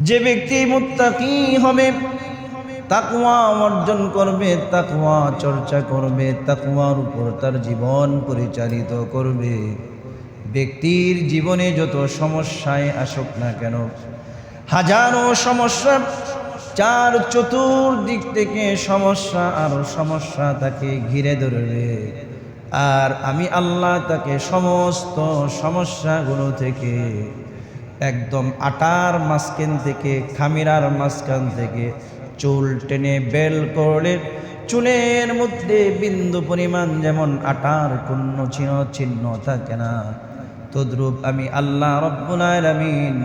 যে ব্যক্তি মুত্তাকি হবে তাকুয়া অর্জন করবে তাকুয়া চর্চা করবে, তাকওয়ার উপর তার জীবন পরিচালিত করবে। ব্যক্তির জীবনে যত সমস্যায় আসুক না কেন, হাজারো সমস্যা, চার চতুর্দিক থেকে সমস্যা আর সমস্যা তাকে ঘিরে ধরবে। আর আমি আল্লাহ তাকে সমস্ত সমস্যাগুলো থেকে একদম আটার মাঝখান থেকে, খামিরার মাঝখান থেকে চুল টেনে বেল করলে চুলের মধ্যে বিন্দু পরিমাণ যেমন আটার কোনো চিহ্ন চিহ্ন থাকে না। তদ্রূপ আমি আল্লাহ রব্বুল আলামিন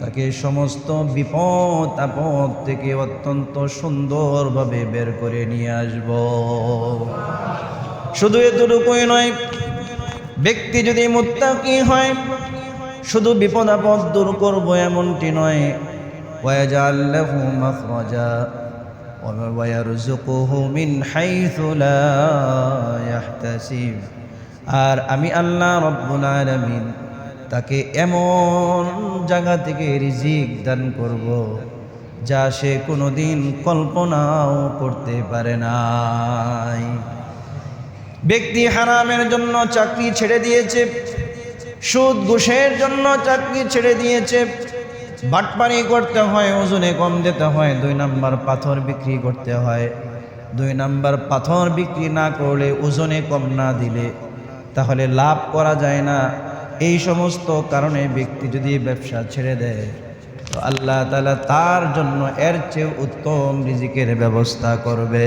তাকে সমস্ত বিপদ, আপদ থেকে অত্যন্ত সুন্দরভাবে বের করে নিয়ে আসব। শুধু এতটুকুই নয়, ব্যক্তি যদি মুত্তাকি হয় শুধু বিপদ আপদ দূর করব এমনটি নয়। আর আমি আল্লাহ রব্বুল তাকে এমন জায়গা থেকে রিজিক দান করব যা সে কোনোদিন কল্পনাও করতে পারে নাই। ব্যক্তি হারামের জন্য চাকরি ছেড়ে দিয়েছে। সুদ ঘুষের জন্য চাকরি ছেড়ে দিয়েছে। বাটপানি করতে হয়, ওজনে কম দিতে হয়, দুই নাম্বার পাথর বিক্রি করতে হয়। দুই নাম্বার পাথর বিক্রি না করলে ওজনে কম না দিলে তাহলে লাভ করা যায় না। এই সমস্ত কারণে ব্যক্তি যদি ব্যবসা ছেড়ে দেয়, তো আল্লাহ তালা তার জন্য এর চেয়ে উত্তম রিজিকের ব্যবস্থা করবে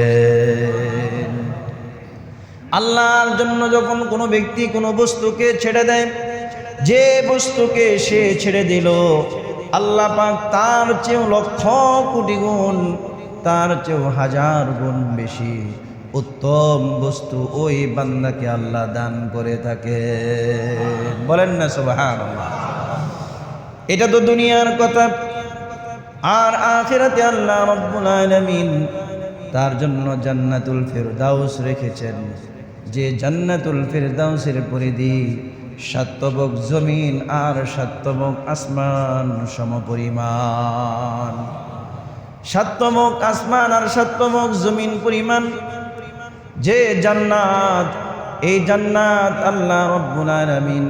আল্লাহর জন্য যখন কোনো ব্যক্তি কোনো বস্তুকে ছেড়ে দেয় যে বস্তুকে সে ছেড়ে দিল, আল্লাহ পাক তার চেয়েও লক্ষ কোটি গুণ, তার চেয়েও হাজার গুণ বেশি উত্তম বস্তু ওই বান্দাকে আল্লাহ দান করে থাকে। বলেন না সুবহান এটা তো দুনিয়ার কথা। আর আখিরাতে আল্লাহ রব্বুল আলামিন তার জন্য জান্নাতুল ফেরদাউস রেখেছেন। যে জান্নাতুল ফেরদাউসের পরিধি সাতবক জমিন আর সাতবক আসমান সমপরিমাণ। সাতমক আসমান আর সাতমক জমিন পরিমাণ। যে জান্নাত, এই জান্নাত আল্লাহ রব্বুল আলামিন,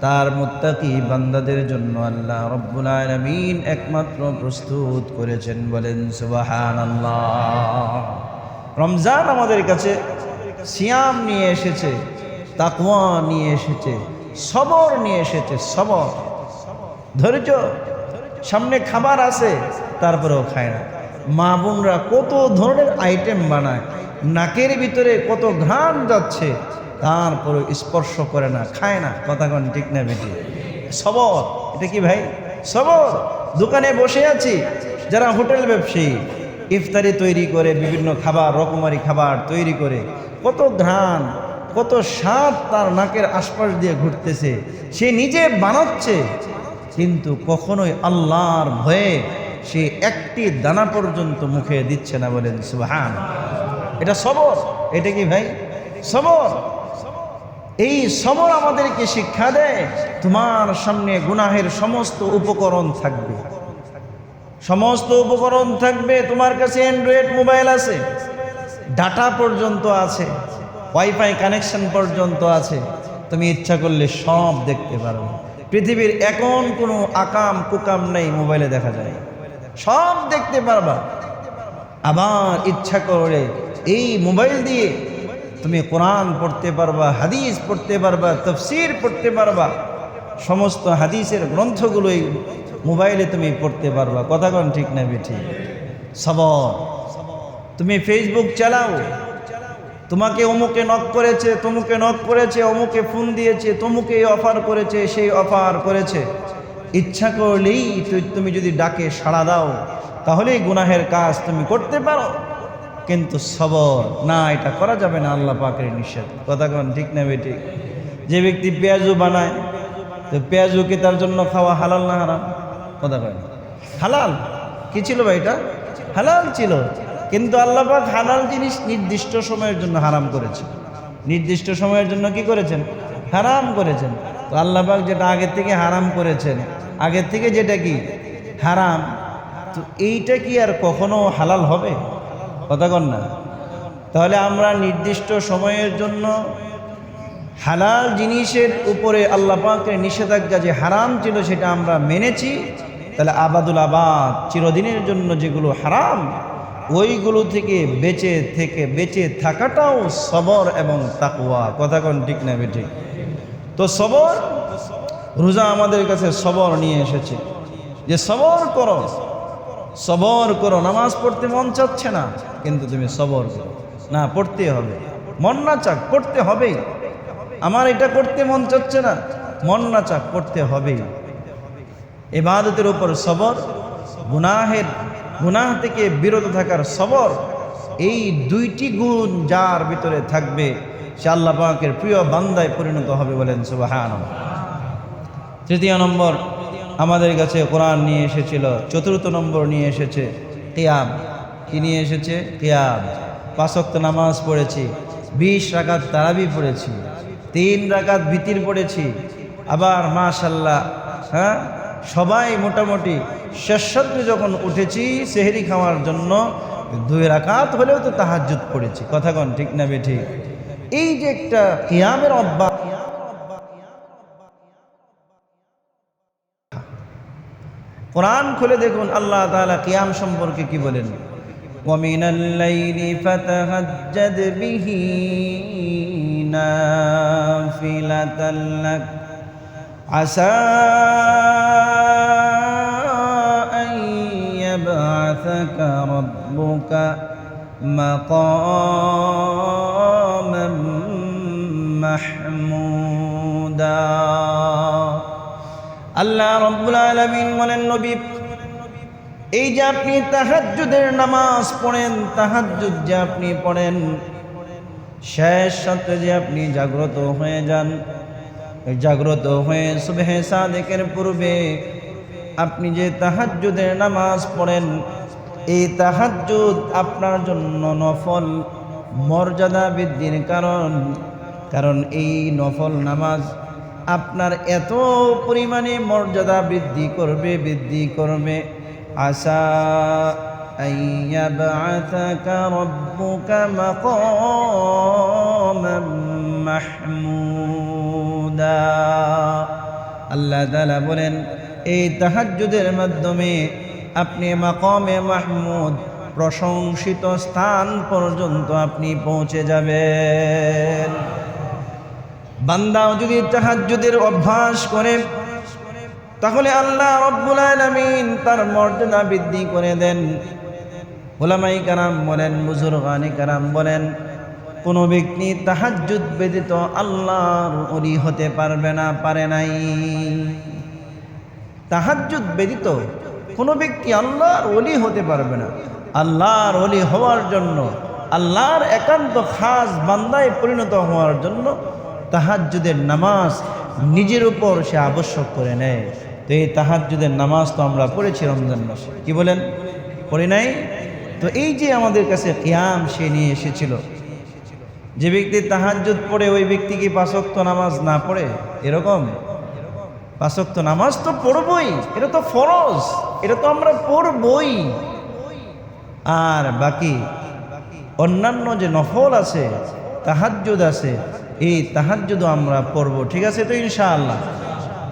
তার মুত্তাকি বান্দাদের জন্য আল্লাহ রব্বুল আলামিন একমাত্র প্রস্তুত করেছেন বলেন সুবহানাল্লাহ। রমজান আমাদের কাছে সিয়াম নিয়ে এসেছে। তাকওয়া নিয়ে এসেছে, সবর নিয়ে এসেছে, সবর। ধৈর্য সামনে খাবার আছে, তারপরেও খায় না। মা বোনরা কত ধরনের আইটেম বানায়, নাকের ভিতরে কত ঘ্রাণ যাচ্ছে তারপরে স্পর্শ করে না, খায় না। কথাক্ষণ ঠিক না বেটি? সবর, এটা কি ভাই? সবর। দোকানে বসে আছি, যারা হোটেল ব্যবসায়ী, ইফতারি তৈরি করে, বিভিন্ন খাবার, রকমারি খাবার তৈরি করে, কত ঘ্রাণ কত সাপ তার নাকের আশপাশ দিয়ে ঘুরতেছে। সে নিজে বানাচ্ছে, কিন্তু কখনোই আল্লাহর ভয়ে সে একটি দানা পর্যন্ত মুখে দিচ্ছে না বলেন সুহান এটা সবর। এটা কি ভাই? সবর। এই সবর আমাদেরকে শিক্ষা দেয়, তোমার সামনে গুনাহের সমস্ত উপকরণ থাকবে। সমস্ত উপকরণ থাকবে, তোমার কাছে অ্যান্ড্রয়েড মোবাইল আছে ডাটা পর্যন্ত আছে। ওয়াইফাই কানেকশন পর্যন্ত আছে। তুমি ইচ্ছা করলে সব দেখতে পারো। পৃথিবীর এখন কোনো আকাম কুকাম নেই মোবাইলে দেখা যায়। সব দেখতে পারবা। আবার ইচ্ছা করে এই মোবাইল দিয়ে তুমি কোরআন পড়তে পারবা, হাদিস পড়তে পারবা, তফসির পড়তে পারবা। সমস্ত হাদিসের গ্রন্থগুলো এই মোবাইলে তুমি পড়তে পারবা। কথা কোন ঠিক না বেঠি? সবর। তুমি ফেসবুক চালাও। তোমাকে অমুকে নক করেছে, তমুকে নক করেছে, অমুকে ফোন দিয়েছে, তমুকে এই অফার করেছে, সেই অফার করেছে। ইচ্ছা করলেই তুমি যদি ডাকে সাড়া দাও, তাহলেই গুনাহের কাজ তুমি করতে পারো। কিন্তু সবর, না, এটা করা যাবে না আল্লাহ পাকের নিষেধ। কথা কন, ঠিক না বেঠিক যে ব্যক্তি পেঁয়াজু বানায়, তো পেঁয়াজুকে তার জন্য খাওয়া হালাল না হারাম? কথা কয় হালাল? কি ছিল ভাই এটা? হালাল ছিল। কিন্তু আল্লাহ পাক হালাল জিনিস নির্দিষ্ট সময়ের জন্য হারাম করেছে নির্দিষ্ট সময়ের জন্য কি করেছেন? হারাম করেছেন। তো আল্লাহ পাক যেটা আগের থেকে হারাম করেছেন আগের থেকে যেটা কি? হারাম। তো এইটা কি আর কখনো হালাল হবে? কথা কন না। তাহলে আমরা নির্দিষ্ট সময়ের জন্য হালাল জিনিসের উপরে আল্লাহ পাকের নিষেধাজ্ঞা যে হারাম ছিল সেটা আমরা মেনেছি, তাহলে আবাদুল আবাদ চিরদিনের জন্য যেগুলো হারাম ওইগুলো থেকে বেঁচে থেকে বেঁচে থাকাটাও সবর এবং তাকুয়া কথা কোন ঠিক না বেঠিক? তো সবর, রোজা আমাদের কাছে সবর নিয়ে এসেছে। যে সবর করো সবর করো। নামাজ পড়তে মন চাচ্ছে না, কিন্তু তুমি সবর করো। না পড়তে হবে। মন না চাক, পড়তে হবেই। আমার এটা করতে মন চাচ্ছে না, মন না চাক করতে হবেই। এবাদতের উপর সবর, গুনাহের গুনাহ থেকে বিরত থাকার সবর, এই দুইটি গুণ যার ভিতরে থাকবে, সে আল্লাহ পাকের প্রিয় বান্দায় পরিণত হবে বলেন সুবাহান তৃতীয় নম্বর, আমাদের কাছে কোরআন নিয়ে এসেছিল। চতুর্থ নম্বর নিয়ে এসেছে, কিয়াম। কি নিয়ে এসেছে? কিয়াম। পাঁচক্ত নামাজ পড়েছি, বিশ রাকাত তারাবি পড়েছি, তিন রাকাত ভিতির পড়েছি, আবার মাশাল্লাহ হ্যাঁ? সবাই মোটামুটি শেষাত্রে যখন উঠেছি সেহেরি খাওয়ার জন্য দুই রাকাত হলেও তো তাহাজুদ পড়েছি কথা কন ঠিক না বে ঠিক এই যে একটা কিয়ামের অভ্যাস কোরআন খুলে দেখুন আল্লাহ তাআলা কিয়াম সম্পর্কে কি বলেন ومن الليل فتهجد به نافلة لك عسى مقاما محمودا আল্লাহ রব্বুল আলমিন বলেন নবী এই যে আপনি তাহাজ্জুদের নামাজ পড়েন তাহাজ্জুদ যে আপনি পড়েন শেষ সাথে যে আপনি জাগ্রত হয়ে যান এই জাগ্রত হয়ে সুবেহে সাদেকের পূর্বে আপনি যে তাহাজ্জুদের নামাজ পড়েন এই তাহাজুদ আপনার জন্য নফল মর্যাদা বৃদ্ধির কারণ। কারণ এই নফল নামাজ আপনার এত পরিমাণে মর্যাদা বৃদ্ধি করবে বৃদ্ধি করবে। আশা আল্লাহ বলেন, এই তাহাজুদের মাধ্যমে আপনি মাকমে মাহমুদ প্রশংসিত স্থান পর্যন্ত আপনি পৌঁছে যাবেন। বান্দাও যদি তাহাজ্জুদের অভ্যাস করে, তাহলে আল্লাহ রব্বুল আলামিন তার মর্যাদা বৃদ্ধি করে দেন। ওলামাই কারাম বলেন, বুজুর্গানি কারাম বলেন, কোনো ব্যক্তি তাহাজ্জুদ ব্যতীত আল্লাহর অলি হতে পারবে না, পারে নাই। তাহাজ্জুদ ব্যতীত কোনো ব্যক্তি আল্লাহর অলি হতে পারবে না। আল্লাহর অলি হওয়ার জন্য, আল্লাহর একান্ত খাস বান্দায় পরিণত হওয়ার জন্য তাহাজ্জুদের নামাজ নিজের উপর সে আবশ্যক করে নেয়। তো এই তাহাজ্জুদের নামাজ তো আমরা পড়েছি রমজান মাসে। কি বলেন? পড়ি নাই? তো এই যে আমাদের কাছে কিয়াম, সে নিয়ে এসেছিল। যে ব্যক্তি তাহাজ্জুদ পড়ে, ওই ব্যক্তি কি পাঁচক্ত নামাজ না পড়ে? এরকম? পাঁচক্ত নামাজ তো পড়বই, এটা তো ফরজ, এটা তো আমরা পড়বই। আর বাকি অন্যান্য যে নফল আছে, তাহাজ্জুদ আছে, এই তাহাজ্জুদও আমরা পড়ব, ঠিক আছে তো ইনশাআল্লাহ?